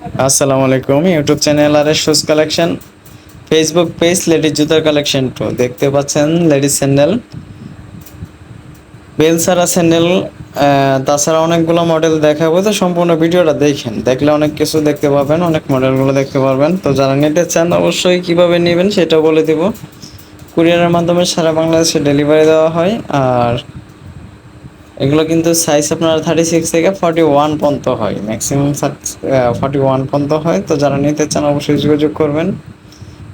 আসসালামু আলাইকুম YouTube channel R S shoes collection Facebook page ladies জুতার কালেকশন টু দেখতে পাচ্ছেন লেডিস স্যান্ডেল বেল ছাড়া স্যান্ডেল তাছাড়া অনেকগুলো মডেল দেখাবো, তো সম্পূর্ণ ভিডিওটা দেখেন। দেখলে অনেক কিছু দেখতে পাবেন, অনেক মডেলগুলো দেখতে পারবেন। তো যারা নিতে চান অবশ্যই কীভাবে নেবেন সেটা বলে দিব। কুরিয়ারের মাধ্যমে সারা বাংলাদেশে ডেলিভারি দেওয়া হয়, আর এগুলো কিন্তু সাইজ আপনার থার্টি সিক্স থেকে ফর্টি ওয়ান পর্যন্ত হয়। ম্যাক্সিমাম ফর্টি ওয়ান পর্যন্ত হয়। তো যারা নিতে চান অবশ্যই যোগাযোগ করবেন।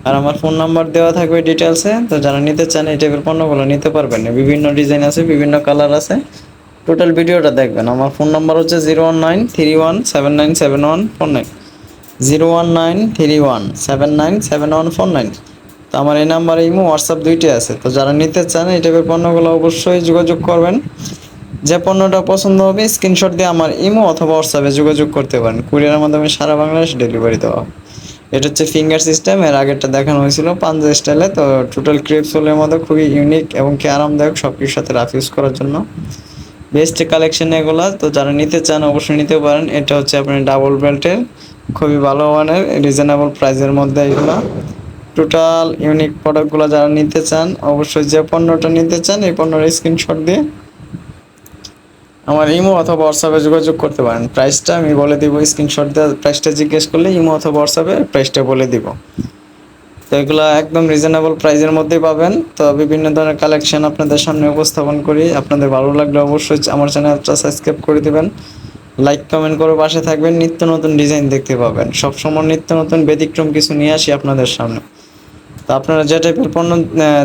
আর আমার ফোন নাম্বার দেওয়া থাকবে ডিটেলসে তো যারা নিতে চান এই টাইপের পণ্যগুলো নিতে পারবেন। বিভিন্ন ডিজাইন আছে, বিভিন্ন কালার আছে। টোটাল ভিডিওটা দেখবেন। আমার ফোন নাম্বার হচ্ছে zero one nine three one seven nine seven one four nine zero one nine three one seven nine seven one four nine তো আমার এই নাম্বারে ইমো হোয়াটসঅ্যাপ দুইটাই আছে। তো যারা নিতে চান এই টাইপের পণ্যগুলো অবশ্যই যোগাযোগ করবেন। যে পণ্যটা পছন্দ হবে স্ক্রিনশট দিয়ে আমার ইমো অথবা হোয়াটসঅ্যাপে যোগাযোগ করতে পারেন। কুরিয়ারের মাধ্যমে সারা বাংলাদেশ ডেলিভারি দেওয়া এটা হচ্ছে ফিঙ্গার সিস্টেম এর আগেরটা দেখানো হয়েছিল পাঞ্জা স্টাইলে তো টোটাল ক্রেপ সোলের মধ্যে খুবই ইউনিক এবং কি আরামদায়ক সব কিছুর সাথে রাফ ইউজ করার জন্য। বেস্ট কালেকশন এগুলো, তো যারা নিতে চান অবশ্যই নিতে পারেন। এটা হচ্ছে আপনার ডাবল বেল্টের খুবই ভালো মানের রিজনেবল প্রাইসের মধ্যে এগুলো। টোটাল ইউনিক প্রোডাক্টগুলো যারা নিতে চান, অবশ্যই যে পণ্যটা নিতে চান, এই পণ্যের স্ক্রিনশট দিয়ে আমার ইমো অথবা হোয়াটসঅ্যাপে যোগাযোগ করতে পারেন। প্রাইসটা আমি বলে দিব স্ক্রিনশট দিয়ে প্রাইসটা জিজ্ঞেস করলে ইমো অথবা হোয়াটসঅ্যাপে প্রাইসটা বলে দিব। তো এগুলো একদম রিজনেবল প্রাইসের মধ্যেই পাবেন। তো বিভিন্ন ধরনের কালেকশন আপনাদের সামনে উপস্থাপন করি। আপনাদের ভালো লাগলে অবশ্যই আমার চ্যানেলটা সাবস্ক্রাইব করে দিবেন। লাইক কমেন্ট করে পাশে থাকবেন। নিত্য নতুন ডিজাইন দেখতে পাবেন। সবসময় নিত্য নতুন ব্যতিক্রম কিছু নিয়ে আসি আপনাদের সামনে। তো আপনারা যে টাইপের পণ্য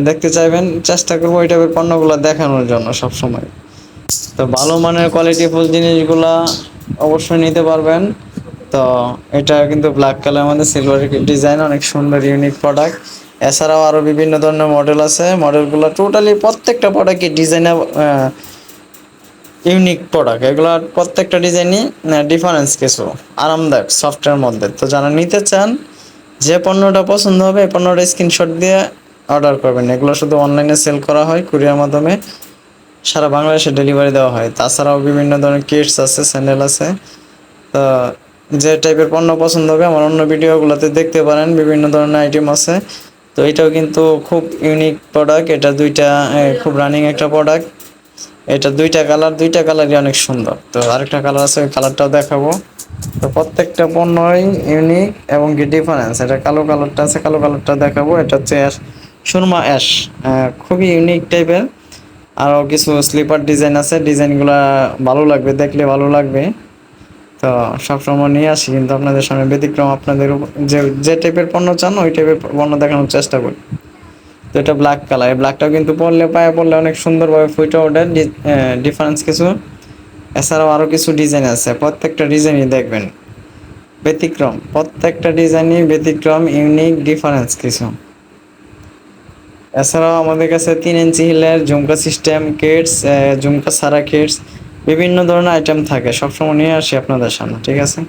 দেখতে চাইবেন, চেষ্টা করব ওই টাইপের পণ্যগুলো দেখানোর জন্য সবসময়। তো ভালো মানের কোয়ালিটি ফুল জিনিসগুলা অবশ্যই নিতে পারবেন। তো এটা কিন্তু ব্ল্যাক কালার মধ্যে সিলভার ডিজাইন অনেক সুন্দর ইউনিক প্রোডাক্ট এছাড়াও আরও বিভিন্ন ধরনের মডেল আছে। মডেলগুলো টোটালি প্রত্যেকটা প্রোডাক্টই ডিজাইনে ইউনিক প্রোডাক্ট এগুলো প্রত্যেকটা ডিজাইনই ডিফারেন্স কিছু, আরামদায়ক সফটওয়্যার মধ্যে। তো যারা নিতে চান, যে পণ্যটা পছন্দ হবে, এই পণ্যটা স্ক্রিনশট দিয়ে অর্ডার করবেন। এগুলো শুধু অনলাইনে সেল করা হয় কুরিয়ার মাধ্যমে। সারা বাংলাদেশে ডেলিভারি দেওয়া হয়। তাছাড়াও বিভিন্ন ধরনের কিটস আছে স্যান্ডেল আছে। তো যে টাইপের পণ্য পছন্দ হবে, আমার অন্য ভিডিওগুলোতে দেখতে পারেন, বিভিন্ন ধরনের আইটেম আছে। তো এটাও কিন্তু খুব ইউনিক প্রোডাক্ট এটা দুইটা খুব রানিং একটা প্রোডাক্ট এটা দুইটা কালার দুইটা কালারই অনেক সুন্দর। তো আরেকটা কালার আছে, ওই কালারটাও দেখাবো। তো প্রত্যেকটা পণ্যই ইউনিক এবং কি ডিফারেন্স এটা কালো কালারটা আছে, কালো কালারটা দেখাবো। এটা হচ্ছে অ্যাশ সুরমা অ্যাশ খুবই ইউনিক টাইপের আরও কিছু স্লিপার ডিজাইন আছে ডিজাইনগুলো ভালো লাগবে, দেখলে ভালো লাগবে। তো সবসময় নিয়ে আসি, কিন্তু আপনাদের সামনে ব্যতিক্রম, আপনাদের যে যে টাইপের পণ্য চান, ওই টাইপের পণ্য দেখানোর চেষ্টা করি। তো এটা ব্ল্যাক কালার এই ব্ল্যাকটাও কিন্তু পরলে, পায়ে পরলে অনেক সুন্দরভাবে ফুটে ওঠে ডিফারেন্স কিছু। এছাড়াও আরও কিছু ডিজাইন আছে, প্রত্যেকটা ডিজাইনই দেখবেন। ব্যতিক্রম, প্রত্যেকটা ডিজাইনই ব্যতিক্রম ইউনিক ডিফারেন্স কিছু। এছাড়াও আমাদের কাছে তিন ইঞ্চি হিলের ঝুমকা সিস্টেম, কিটস ঝুমকা সারা কিটস, বিভিন্ন ধরনের আইটেম থাকে। সবসময় নিয়ে আসি আপনাদের সামনে, ঠিক আছে?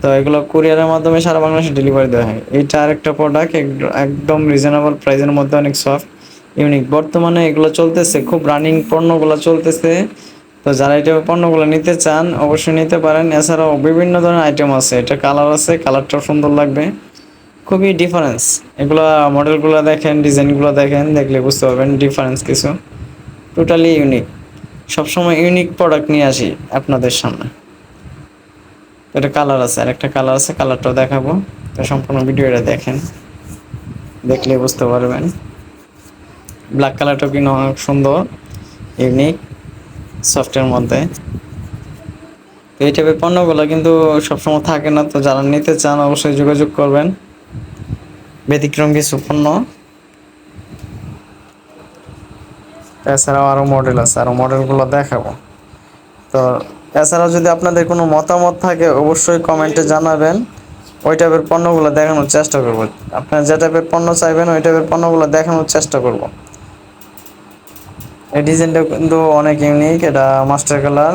তো এগুলো কুরিয়ারের মাধ্যমে সারা বাংলাদেশে ডেলিভারি দেওয়া হয়। এইটা আরেকটা প্রোডাক্ট একদম রিজনেবল প্রাইসের মধ্যে অনেক সফট ইউনিক বর্তমানে এগুলো চলতেছে, খুব রানিং পণ্যগুলো চলতেছে। তো যারা এটা পণ্যগুলো নিতে চান, অবশ্যই নিতে পারেন। এছাড়াও বিভিন্ন ধরনের আইটেম আছে, এটা কালার আছে কালারটাও সুন্দর লাগবে। খুবই ডিফারেন্স এগুলো মডেলগুলো দেখেন ডিজাইনগুলো দেখেন, দেখলে বুঝতে পারবেন ডিফারেন্স কিছু। টোটালি ইউনিক সবসময় ইউনিক প্রোডাক্ট নিয়ে আসি আপনাদের সামনে। এটা কালার আছে আর একটা কালার আছে কালারটাও দেখাবো। তো সম্পূর্ণ ভিডিওটা দেখেন। দেখলে বুঝতে পারবেন। ব্ল্যাক কালারটাও কিন্তু অনেক সুন্দর ইউনিক সফটের মধ্যে। তো এই টাইপের পণ্যগুলো কিন্তু সবসময় থাকে না, তো যারা নিতে চান অবশ্যই যোগাযোগ করবেন। ব্যতিক্রম কিছু পণ্য এছাড়াও আরও মডেল আছে আরও মডেলগুলো দেখাবো। তো এছাড়াও যদি আপনাদের কোনো মতামত থাকে, অবশ্যই কমেন্টে জানাবেন। ওই টাইপের পণ্যগুলো দেখানোর চেষ্টা করব। আপনারা যে টাইপের পণ্য চাইবেন, ওই টাইপের পণ্যগুলো দেখানোর চেষ্টা করব। এই ডিজাইনটা কিন্তু অনেক ইউনিক এটা মাস্টার কালার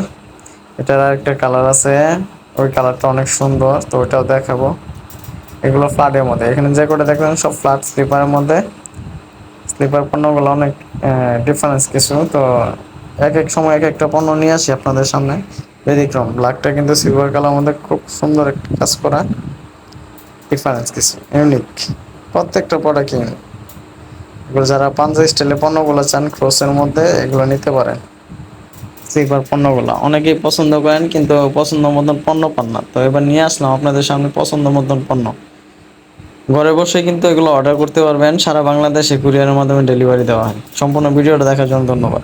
এটার আরেকটা কালার আছে, ওই কালারটা অনেক সুন্দর, তো ওইটাও দেখাবো। এগুলো ফ্ল্যাটের মধ্যে। এখানে যে কটা দেখবেন সব ফ্ল্যাট স্লিপারের মধ্যে। স্লিপার পণ্যগুলো অনেক ডিফারেন্স কিছু। তো এক এক সময় এক একটা পণ্য নিয়ে আসি আপনাদের সামনে। ব্যতিক্রম। ব্ল্যাকটা কিন্তু সিলভার কালার মধ্যে খুব সুন্দর একটা কাজ করা। ডিফারেন্স কিছু। ইউনিক প্রত্যেকটা প্রোডাক্ট ইউনিক এগুলো যারা পাঞ্জাবি স্টাইলে পণ্যগুলো চান ক্রোসের মধ্যে এগুলো নিতে পারেন। সিলভার পণ্যগুলো। অনেকেই পছন্দ করেন কিন্তু পছন্দ মতন পণ্য পান না। তো এবার নিয়ে আসলাম আপনাদের সামনে পছন্দ মতন পণ্য। ঘরে বসে কিন্তু এগুলো অর্ডার করতে পারবেন। সারা বাংলাদেশে কুরিয়ারের মাধ্যমে ডেলিভারি দেওয়া হয়। সম্পূর্ণ ভিডিওটা দেখার জন্য ধন্যবাদ।